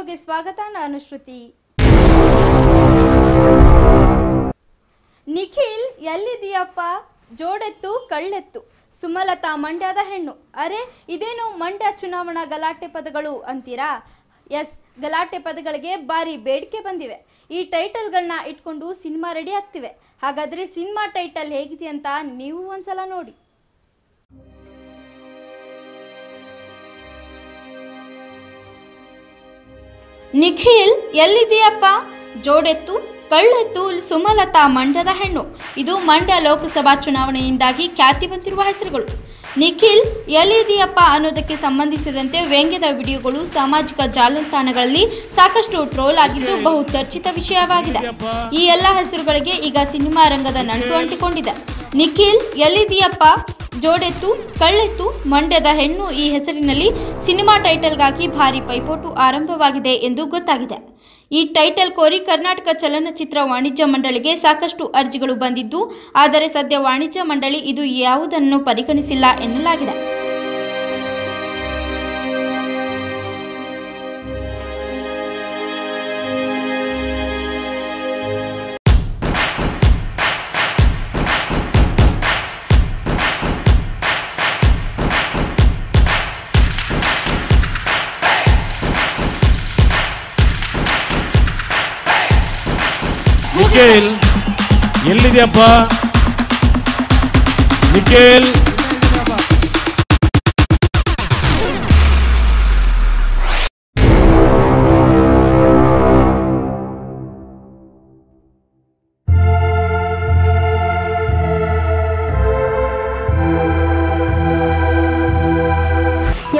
ಪ್ರೋಗೆ ಸ್ವಾಗತ, ನಾನು ಶ್ರುತಿ. ನಿಖಿಲ್ ಎಲ್ಲಿದೀಯಪ್ಪ ಜೋಡೆತ್ತು, ಕಳ್ಳೆತ್ತು. ಸುಮಲತಾ, ಮಂಡ್ಯದ ಹೆಣ್ಣು. ಅರೆ, ಇದೇನು ಮಂಡ್ಯ ಚುನಾವಣಾ ಗಲಾಟೆ ಪದಗಳು ಅಂತೀರಾ? ಎಸ್, ಗಲಾಟೆ ಪದಗಳಿಗೆ ಭಾರಿ ಬೇಡಿಕೆ ಬಂದಿವೆ. ಈ ಟೈಟಲ್ಗಳನ್ನ ಇಟ್ಕೊಂಡು ಸಿನಿಮಾ ರೆಡಿ ಆಗ್ತಿವೆ. ಹಾಗಾದ್ರೆ ಸಿನಿಮಾ ಟೈಟಲ್ ಹೇಗಿದೆ ಅಂತ ನೀವು ಒಂದ್ಸಲ ನೋಡಿ. ನಿಖಿಲ್ ಎಲ್ಲಿದೆಯಪ್ಪ ಜೋಡೆತ್ತು, ಕಳ್ಳೆತ್ತು, ಸುಮಲತಾ ಮಂಡ್ಯದ ಹೆಣ್ಣು. ಇದು ಮಂಡ್ಯ ಲೋಕಸಭಾ ಚುನಾವಣೆಯಿಂದಾಗಿ ಖ್ಯಾತಿ ಬಂದಿರುವ ಹೆಸರುಗಳು. ನಿಖಿಲ್ ಎಲ್ಲಿದೆಯಪ್ಪ ಅನ್ನೋದಕ್ಕೆ ಸಂಬಂಧಿಸಿದಂತೆ ವ್ಯಂಗ್ಯದ ವಿಡಿಯೋಗಳು ಸಾಮಾಜಿಕ ಜಾಲತಾಣಗಳಲ್ಲಿ ಸಾಕಷ್ಟು ಟ್ರೋಲ್ ಆಗಿದ್ದು ಬಹು ಚರ್ಚಿತ ವಿಷಯವಾಗಿದೆ. ಈ ಎಲ್ಲ ಹೆಸರುಗಳಿಗೆ ಈಗ ಸಿನಿಮಾ ರಂಗದ ನಂಟು ಅಂಟಿಕೊಂಡಿದೆ. ನಿಖಿಲ್ ಎಲ್ಲಿದೆಯಪ್ಪ ಜೋಡೆತ್ತು, ಕಳ್ಳೆತ್ತು, ಮಂಡ್ಯದ ಹೆಣ್ಣು ಈ ಹೆಸರಿನಲ್ಲಿ ಸಿನಿಮಾ ಟೈಟಲ್ಗಾಗಿ ಭಾರಿ ಪೈಪೋಟು ಆರಂಭವಾಗಿದೆ ಎಂದು ಗೊತ್ತಾಗಿದೆ. ಈ ಟೈಟಲ್ ಕೋರಿ ಕರ್ನಾಟಕ ಚಲನಚಿತ್ರ ವಾಣಿಜ್ಯ ಮಂಡಳಿಗೆ ಸಾಕಷ್ಟು ಅರ್ಜಿಗಳು ಬಂದಿದ್ದು, ಆದರೆ ಸದ್ಯ ವಾಣಿಜ್ಯ ಮಂಡಳಿ ಇದು ಯಾವುದನ್ನು ಪರಿಗಣಿಸಿಲ್ಲ ಎನ್ನಲಾಗಿದೆ. ನಿಖಿಲ್, ಎಲ್ಲಿದೆಯಪ್ಪ? ನಿಖೇಲ್.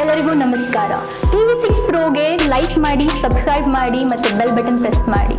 ಎಲ್ಲರಿಗೂ ನಮಸ್ಕಾರ. ಟಿವಿ ಸಿಕ್ಸ್ ಪ್ರೋಗೆ ಲೈಕ್ ಮಾಡಿ, ಸಬ್ಸ್ಕ್ರೈಬ್ ಮಾಡಿ ಮತ್ತು ಬೆಲ್ ಬಟನ್ ಪ್ರೆಸ್ ಮಾಡಿ.